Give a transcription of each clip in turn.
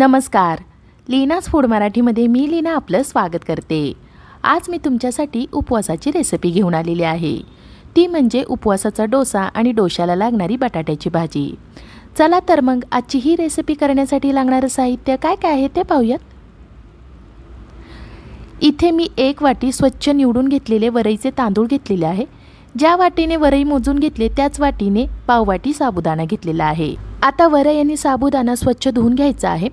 नमस्कार. लीनाज फूड मराठीमध्ये मी लीना आपलं स्वागत करते. आज मी तुमच्यासाठी उपवासाची रेसिपी घेऊन आलेली आहे. ती म्हणजे उपवासाचा डोसा आणि डोशाला लागणारी बटाट्याची भाजी. चला तर मग आजची ही रेसिपी करण्यासाठी लागणारं साहित्य काय काय आहे ते पाहूयात. इथे मी एक वाटी स्वच्छ निवडून घेतलेले वरईचे तांदूळ घेतलेले आहे. ज्या वाटीने वरई मोजून घेतले त्याच वाटीने पाववाटी साबुदाणा घेतलेला आहे. आता वरई आणि साबुदाणा स्वच्छ धुवून घ्यायचा आहे.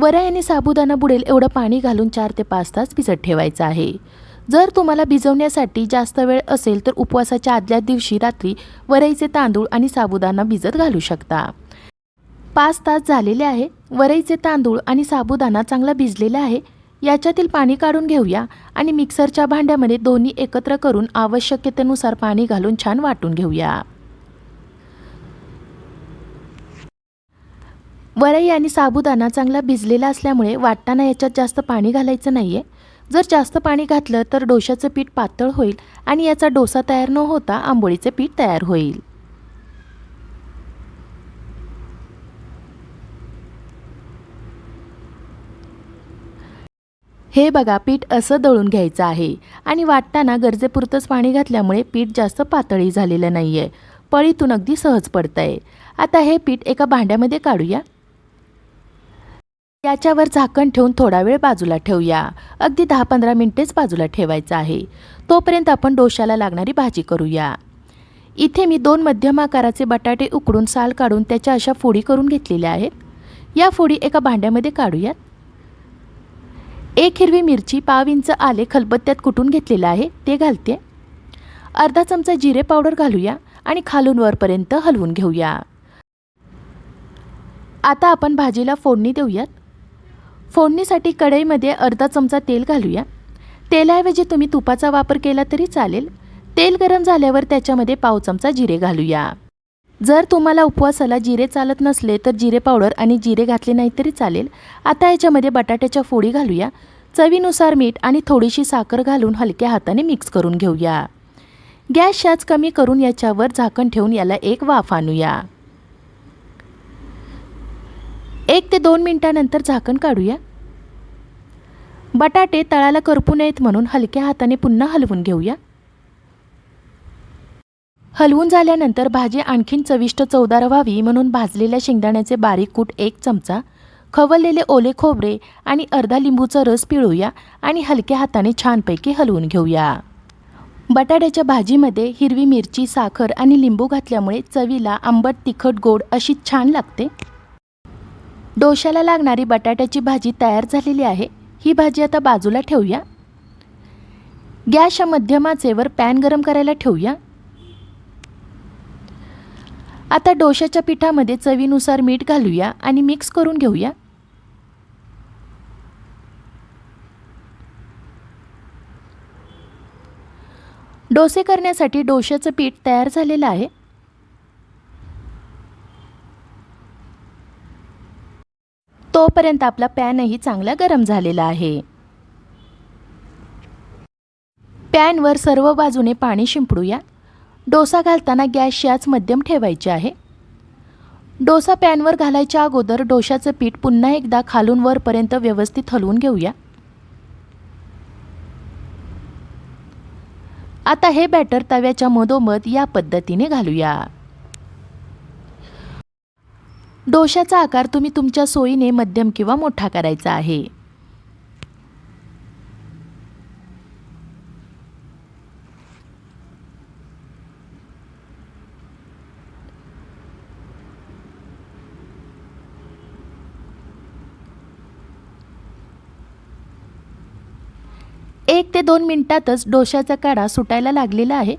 वऱ्या आणि साबुदाणा बुडेल एवढं पाणी घालून चार ते पाच तास भिजत ठेवायचं आहे. जर तुम्हाला भिजवण्यासाठी जास्त वेळ असेल तर उपवासाच्या आदल्या दिवशी रात्री वरईचे तांदूळ आणि साबुदाणा भिजत घालू शकता. पाच तास झालेले आहे. वरईचे तांदूळ आणि साबुदाणा चांगला भिजलेला आहे. याच्यातील पाणी काढून घेऊया आणि मिक्सरच्या भांड्यामध्ये दोन्ही एकत्र करून आवश्यकतेनुसार पाणी घालून छान वाटून घेऊया. वरई आणि साबुदाणा चांगला भिजलेला असल्यामुळे वाटताना याच्यात जास्त पाणी घालायचं नाही आहे जर जास्त पाणी घातलं तर डोशाचं पीठ पातळ होईल आणि याचा डोसा तयार न होता आंबोळीचे पीठ तयार होईल. हे बघा पीठ असं दळून घ्यायचं आहे आणि वाटताना गरजेपुरतंच पाणी घातल्यामुळे पीठ जास्त पातळी झालेलं नाही आहे पळीतून अगदी सहज पडतं आहे आता हे पीठ एका भांड्यामध्ये काढूया. याच्यावर झाकण ठेवून थोडा वेळ बाजूला ठेवूया. अगदी दहा पंधरा मिनटेच बाजूला ठेवायचं आहे. तोपर्यंत आपण डोशाला लागणारी भाजी करूया. इथे मी दोन मध्यम आकाराचे बटाटे उकडून साल काढून त्याच्या अशा फोडी करून घेतलेल्या आहेत. या फोडी एका भांड्यामध्ये काढूयात. एक हिरवी मिरची पाव इंच आले खलबत्त्यात कुटून घेतलेलं आहे. ते घालते. अर्धा चमचा जिरे पावडर घालूया आणि खालून वरपर्यंत हलवून घेऊया. आता आपण भाजीला फोडणी देऊयात. फोडणीसाठी कढईमध्ये अर्धा चमचा तेल घालूया. तेलाऐवजी तुम्ही तुपाचा वापर केला तरी चालेल. तेल गरम झाल्यावर त्याच्यामध्ये पाव चमचा जिरे घालूया. जर तुम्हाला उपवासाला जिरे चालत नसले तर जिरे पावडर आणि जिरे घातले नाही तरी चालेल. आता याच्यामध्ये बटाट्याच्या फोडी घालूया. चवीनुसार मीठ आणि थोडीशी साखर घालून हलक्या हाताने मिक्स करून घेऊया. गॅस शाच कमी करून याच्यावर झाकण ठेवून याला एक वाफ आणूया. एक ते दोन मिनटानंतर झाकण काढूया. बटाटे तळाला करपू नयेत म्हणून हलक्या हाताने पुन्हा हलवून घेऊया. हलवून झाल्यानंतर भाजी आणखीन चविष्ट चवदार व्हावी म्हणून भाजलेल्या शेंगदाण्याचे बारीक कूट एक चमचा खवललेले ओले खोबरे आणि अर्धा लिंबूचा रस पिळूया आणि हलक्या हाताने छानपैकी हलवून घेऊया. बटाट्याच्या भाजीमध्ये हिरवी मिरची साखर आणि लिंबू घातल्यामुळे चवीला आंबट तिखट गोड अशी छान लागते. डोशाला लागणारी बटाट्याची भाजी तयार झालेली आहे. ही भाजी आता बाजूला ठेवूया. गॅसच्या मध्यम आचेवर पॅन गरम करायला ठेवूया. आता डोशाच्या पिठामध्ये चवीनुसार मीठ घालूया आणि मिक्स करून घेऊया. डोसे करण्यासाठी डोशाचं पीठ तयार झालेलं आहे. तोपर्यंत आपला पॅनही चांगला गरम झालेला आहे. पॅनवर सर्व बाजूने पाणी शिंपडूया. डोसा घालताना गॅसची आच मध्यम ठेवायची आहे. डोसा पॅनवर घालायच्या अगोदर डोशाचं पीठ पुन्हा एकदा खालून वरपर्यंत व्यवस्थित हलवून घेऊया. आता हे बॅटर तव्याच्या मधोमध या पद्धतीने घालूया. डोशाचा आकार तुम्ही तुमच्या सोयीने मध्यम किंवा मोठा करायचा आहे. एक ते दोन मिनिटातच डोशाचा काढा सुटायला लागलेला आहे.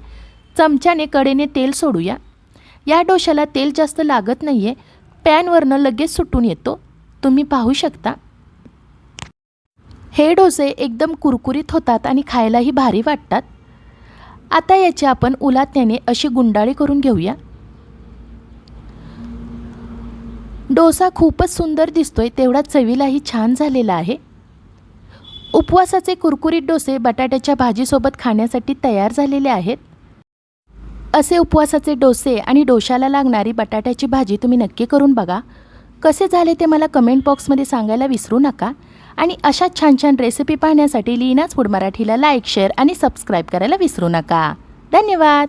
चमच्याने कडेने तेल सोडूया. या डोशाला तेल जास्त लागत नाही आहे पॅनवरनं लगेच सुटून येतो. तुम्ही पाहू शकता. हे डोसे एकदम कुरकुरीत होतात आणि खायलाही भारी वाटतात. आता याची आपण उलात्याने अशी गुंडाळी करून घेऊया. डोसा खूपच सुंदर दिसतोय तेवढा चवीलाही छान झालेला आहे. उपवासाचे कुरकुरीत डोसे बटाट्याच्या भाजीसोबत खाण्यासाठी तयार झालेले आहेत. असे उपवासाचे डोसे आणि डोशाला लागणारी बटाट्याची भाजी तुम्ही नक्की करून बघा. कसे झाले ते मला कमेंट बॉक्समध्ये सांगायला विसरू नका. आणि अशा छान छान रेसिपी पाहण्यासाठी लीनाच फूड मराठीला लाईक शेअर आणि सबस्क्राईब करायला विसरू नका. धन्यवाद!